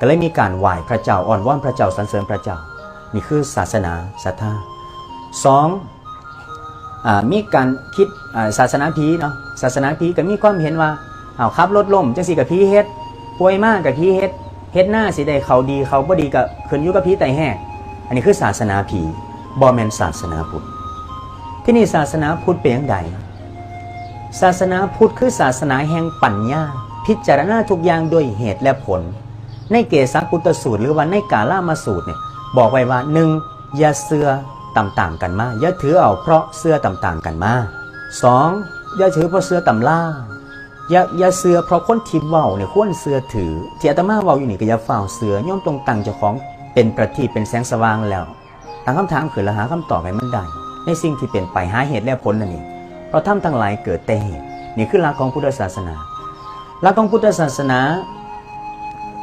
ก็เลยมีการไหว้พระเจ้าอ่อนว่อนพระเจ้าสรรเสริญพระเจ้า นี่คือศาสนาศรัทธาสองอมีการคิดศาสนาผีเนาะศาสนาผีก็มีความเห็นว่าเอาขับรถล่มจังสิกับผีเฮ็ดป่วยมากกับผีเฮ็ดเฮ็ดหน้าสิได้เขาดีเขาบ่ดีก็ขึ้นอยู่กับผีไตแห้งอันนี้คือศาสนาผีบ่แมนศาสนาพุทธที่นี่ศาสนาพุทธเป็นยังไงศาสนาพุทธคือศาสนาแห่งปัญญา พิจารณาทุกอย่างด้วยเหตุและผล ในเกสัพุทธสูตร หรือว่าในกาลามาสูตรเนี่ยบอกไว้ว่าหนึ่งอย่าเสือต่ำๆกันมาอย่าถือเอาเพราะเสือต่ำๆกันมาสองอย่าถือเพราะเสือต่ำล่าอย่าอย่าเสือเพราะคนทิพเว้าเนี่ยควรเสือถือที่อาตมาเว้าอยู่นี่ก็อย่าฝ่าวเสือย่อมตรงตังเจ้าของเป็นประทีปเป็นแสงสว่างแล้วตั้งคำถามคือล้วหาคำตอบให้มันได้ในสิ่งที่เป็นไปหาเหตุและผลนั่นเองเพราะทำทั้งหลายเกิดแต่เหตุนี่คือหลักของพุทธศาสนาหลักของพุทธศาสนา